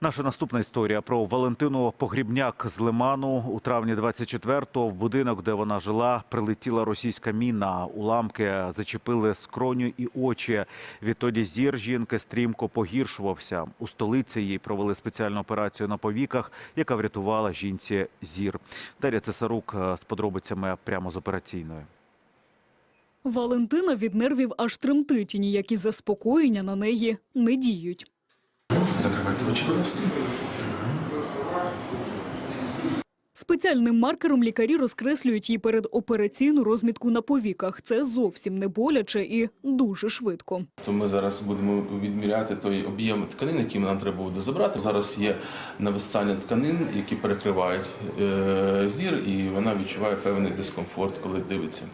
Наша наступна історія про Валентину Погрібняк з Лиману. У травні 24-го в будинок, де вона жила, прилетіла російська міна. Уламки зачепили скроню і очі. Відтоді зір жінки стрімко погіршувався. У столиці їй провели спеціальну операцію на повіках, яка врятувала жінці зір. Дар'я Цесарук е, з подробицями прямо з операційної. Валентина від нервів аж тремтить, і ніякі заспокоєння на неї не діють. Ласка. Спеціальним маркером лікарі розкреслюють їй передопераційну розмітку на повіках. Це зовсім не боляче і дуже швидко. То ми зараз будемо відміряти той об'єм тканин, який нам треба буде забрати. Зараз є нависання тканин, які перекривають е, зір, і вона відчуває певний дискомфорт, коли дивиться.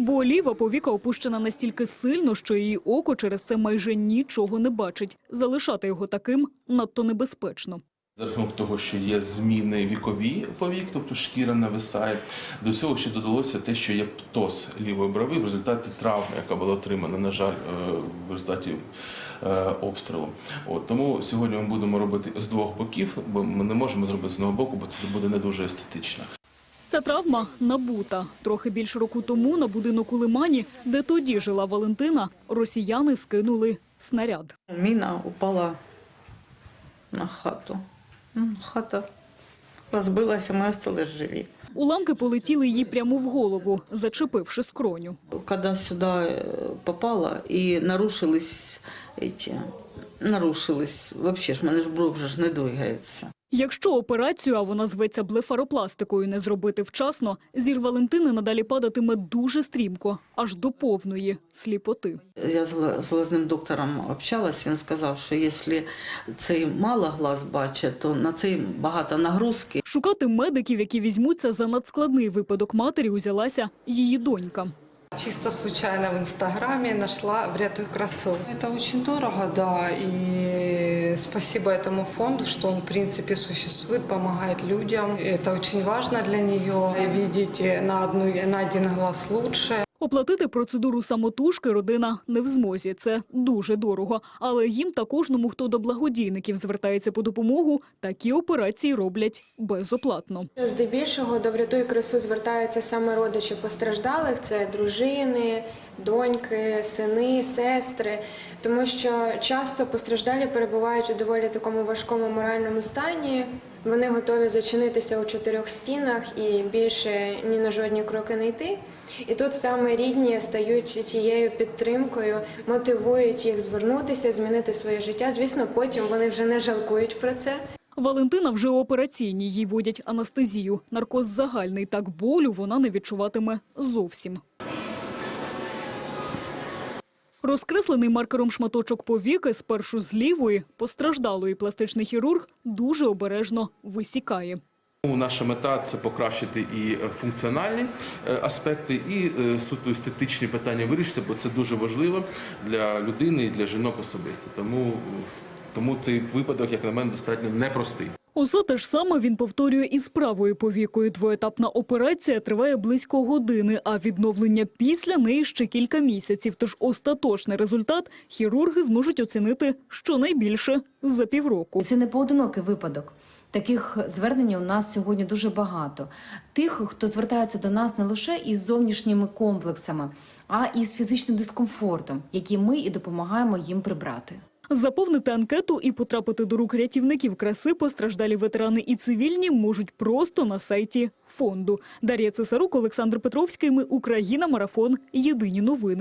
Бо ліва повіка опущена настільки сильно, що її око через це майже нічого не бачить. Залишати його таким надто небезпечно. За рахунок того, що є зміни вікові повік, тобто шкіра нависає, до цього ще додалося те, що є птоз лівої брови в результаті травми, яка була отримана, на жаль, е, в результаті е, обстрілу. От тому сьогодні ми будемо робити з двох боків, бо ми не можемо зробити з одного боку, бо це буде не дуже естетично. Ця травма набута. Трохи більше року тому на будинок у Лимані, де тоді жила Валентина, росіяни скинули снаряд. Міна упала на хату. Хата розбилася, ми остались живі. Уламки полетіли їй прямо в голову, зачепивши скроню. Когда сюда э, попала и нарушились эти, нарушились, вообще ж, мене ж бров вже ж не двигається. Якщо операцію, а вона зветься блефаропластикою, не зробити вчасно, зір Валентини надалі падатиме дуже стрімко, аж до повної сліпоти. Я з гла- глазним доктором общалась, він сказав, що якщо цей мало глаз бачить, то на цей багато нагрузки. Шукати медиків, які візьмуться за надскладний випадок матері, узялася її донька. Чисто случайно в Инстаграме нашла «Врятуй красу». Это очень дорого, да, и спасибо этому фонду, что он, в принципе, существует, помогает людям. Это очень важно для нее, видеть на, одну, на один глаз лучше. Оплатити процедуру самотужки родина не в змозі. Це дуже дорого. Але їм та кожному, хто до благодійників звертається по допомогу, такі операції роблять безоплатно. Здебільшого до «Врятуй красу звертаються саме родичі постраждалих, це дружини, доньки, сини, сестри, тому що часто постраждалі перебувають у доволі такому важкому моральному стані. Вони готові зачинитися у чотирьох стінах і більше ні на жодні кроки не йти. І тут саме рідні стають тією підтримкою, мотивують їх звернутися, змінити своє життя. Звісно, потім вони вже не жалкують про це. Валентина вже операційній, їй вводять анестезію. Наркоз загальний, так болю вона не відчуватиме зовсім. Розкреслений маркером шматочок повіки спершу з лівої, постраждалої пластичний хірург дуже обережно висікає. Наша мета це покращити і е, функціональні е, аспекти, і е, суто естетичні питання вирішити, бо це дуже важливо для людини і для жінок особисто. Тому, тому цей випадок, як на мене, достатньо непростий. Усе те ж саме він повторює і з правою повікою. Двоетапна операція триває близько години, а відновлення після неї ще кілька місяців. Тож остаточний результат хірурги зможуть оцінити щонайбільше за півроку. Це не поодинокий випадок. Таких звернень у нас сьогодні дуже багато. Тих, хто звертається до нас не лише із зовнішніми комплексами, а і з фізичним дискомфортом, який ми і допомагаємо їм прибрати. Заповнити анкету і потрапити до рук рятівників краси постраждалі ветерани і цивільні можуть просто на сайті фонду. Дар'я Цесарук, Олександр Петровський. Ми Україна. Марафон. Єдині новини.